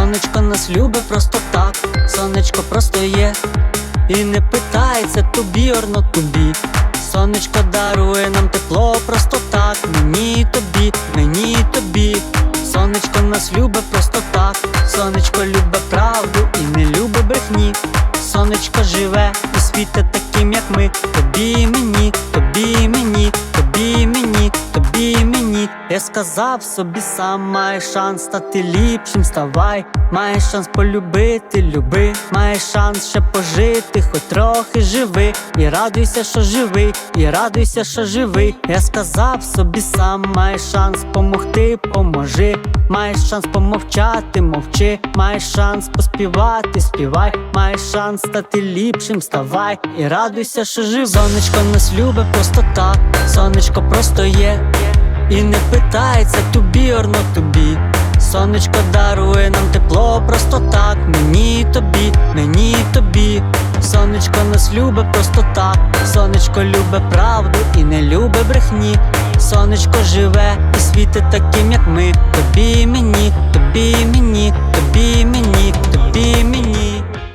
Сонечко нас любить просто так, сонечко просто є. І не питається тобі орно тобі. Сонечко дарує нам тепло просто так. Мені тобі, мені тобі. Сонечко нас любить просто так. Сонечко любить правду і не любить брехні. Сонечко живе і світить таким, як ми. Тобі мені, тобі мені, Я сказав собі сам, маєш шанс стати ліпшим, ставай, маєш шанс полюбити, люби, маєш шанс ще пожити, хоч трохи живи. І радуйся, що живий, і радуйся, що живий. Я сказав собі сам, маєш шанс помогти, поможи. Маєш шанс помовчати, мовчи, маєш шанс поспівати, співай, маєш шанс стати ліпшим, ставай і радуйся, що живий. Сонечко нас любить просто так, сонечко просто є. І не питається тобі орно тобі. Сонечко дарує нам тепло просто так. Мені тобі, мені тобі. Сонечко нас любить просто так. Сонечко любить правду і не любить брехні. Сонечко живе і світить таким, як ми. Тобі мені, тобі мені.